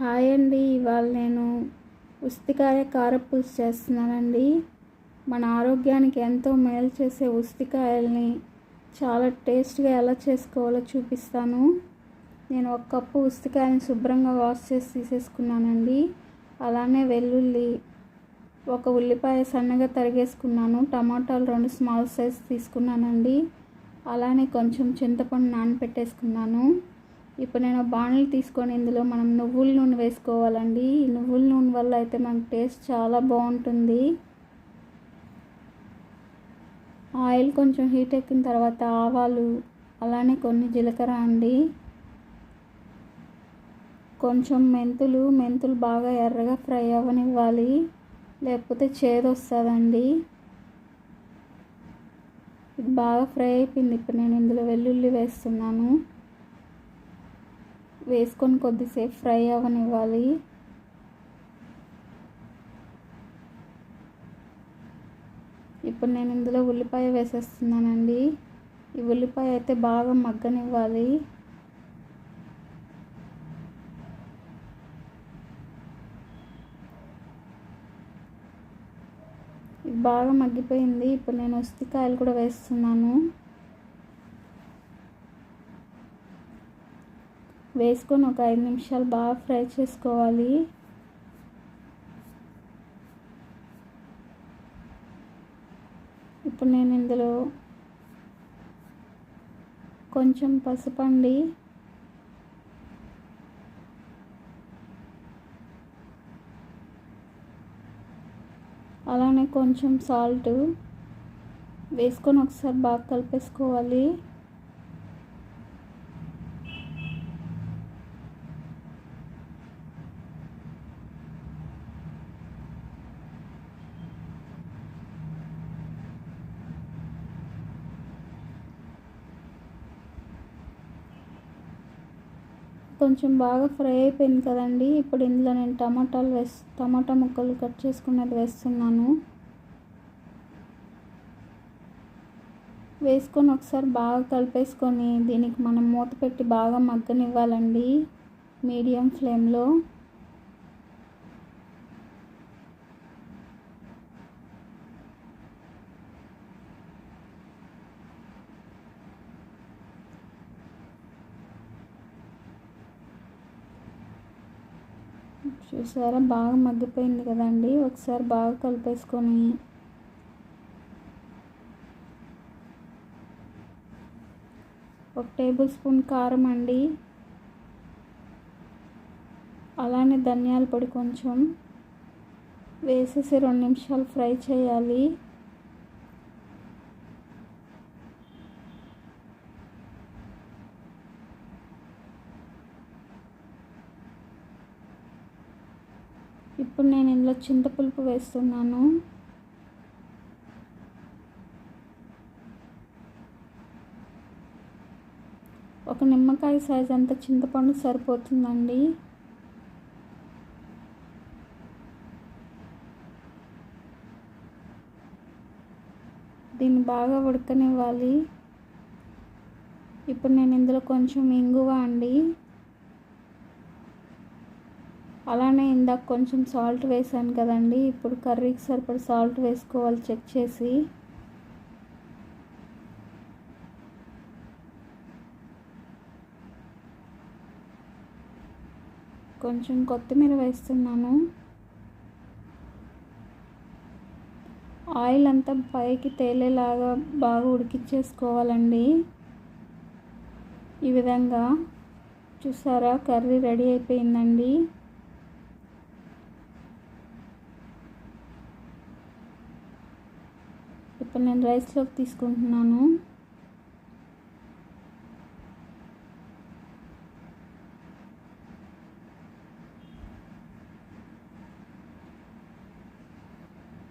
Hi అండి. ఇవాళ నేను ఉస్తికాయ కారపులుసు చేస్తున్నానండి. మన ఆరోగ్యానికి ఎంతో మేలు చేసే ఉస్తికాయల్ని చాలా టేస్ట్గా ఎలా చేసుకోవాలో చూపిస్తాను. నేను ఒక కప్పు ఉస్తికాయని శుభ్రంగా వాష్ చేసి తీసేసుకున్నానండి. అలానే వెల్లుల్లి ఒక ఉల్లిపాయ సన్నగా తరిగేసుకున్నాను. టమాటాలు రెండు స్మాల్ సైజ్ తీసుకున్నానండి. అలానే కొంచెం చింతపండు నానబెట్టేసుకున్నాను. ఇప్పుడు నేను బాణలు తీసుకొని ఇందులో మనం నువ్వుల నూనె వేసుకోవాలండి. ఈ నువ్వుల నూనె వల్ల అయితే మనకు టేస్ట్ చాలా బాగుంటుంది. ఆయిల్ కొంచెం హీట్ ఎక్కిన తర్వాత ఆవాలు అలానే కొన్ని జీలకర్ర అండి. కొంచెం మెంతులు మెంతులు బాగా ఎర్రగా ఫ్రై అవ్వనివ్వాలి. లేకపోతే చేదు వస్తుందండి. ఇది బాగా ఫ్రై అయిపోయింది. ఇప్పుడు నేను ఇందులో వెల్లుల్లి వేస్తున్నాను. వేసుకొని కొద్దిసేపు ఫ్రై అవ్వనివ్వాలి ఇప్పుడు నేను ఇందులో ఉల్లిపాయ వేసేస్తున్నానండి. ఈ ఉల్లిపాయ అయితే బాగా మగ్గనివ్వాలి. ఇది బాగా మగ్గిపోయింది. ఇప్పుడు నేను ఉస్తికాయలు కూడా వేస్తున్నాను. వేసుకొని ఒక ఐదు నిమిషాలు బాగా ఫ్రై చేసుకోవాలి. ఇప్పుడు నేను ఇందులో కొంచెం పసుపండి అలానే కొంచెం సాల్ట్ వేసుకొని ఒకసారి బాగా కలిపేసుకోవాలి. కొంచెం బాగా ఫ్రై అయిపోయింది కదండి. ఇప్పుడు ఇందులో నేను టమాటాలు వేస్ టమాటా ముక్కలు కట్ చేసుకున్నది వేస్తున్నాను. వేసుకొని ఒకసారి బాగా కలిపేసుకొని దీనికి మనం మూత పెట్టి బాగా మగ్గనివ్వాలండి మీడియం ఫ్లేమ్లో. చూసారా? బాగా మగ్గిపోయింది కదండి. ఒకసారి బాగా కలిపేసుకొని ఒక టేబుల్ స్పూన్ కారం అండి. అలానే ధనియాల పొడి కొంచెం వేసేసి రెండు నిమిషాలు ఫ్రై చేయాలి. ఇప్పుడు నేను ఇందులో చింతపులుపు వేస్తున్నాను. ఒక నిమ్మకాయ సైజ్ అంత చింతపండు సరిపోతుందండి. దీన్ని బాగా ఉడకనివ్వాలి. ఇప్పుడు నేను ఇందులో కొంచెం ఇంగువ అండి. అలానే ఇందాక కొంచెం సాల్ట్ వేసాను కదండి ఇప్పుడు కర్రీకి సరిపడి సాల్ట్ వేసుకోవాలి చెక్ చేసి. కొంచెం కొత్తిమీర వేస్తున్నాను. ఆయిల్ అంతా పైకి తేలేలాగా బాగా ఉడికించేసుకోవాలండి ఈ విధంగా చూసారా కర్రీ రెడీ అయిపోయిందండి. ఇప్పుడు నేను రైస్లోకి తీసుకుంటున్నాను.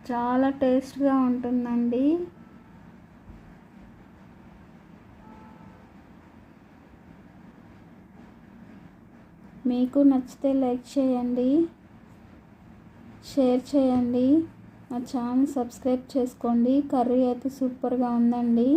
చాలా టేస్ట్గా ఉంటుందండి. మీకు నచ్చితే లైక్ చేయండి షేర్ చేయండి. నా ఛానల్ సబ్స్క్రైబ్ చేసుకోండి. కర్రీ అయితే సూపర్గా ఉందండి.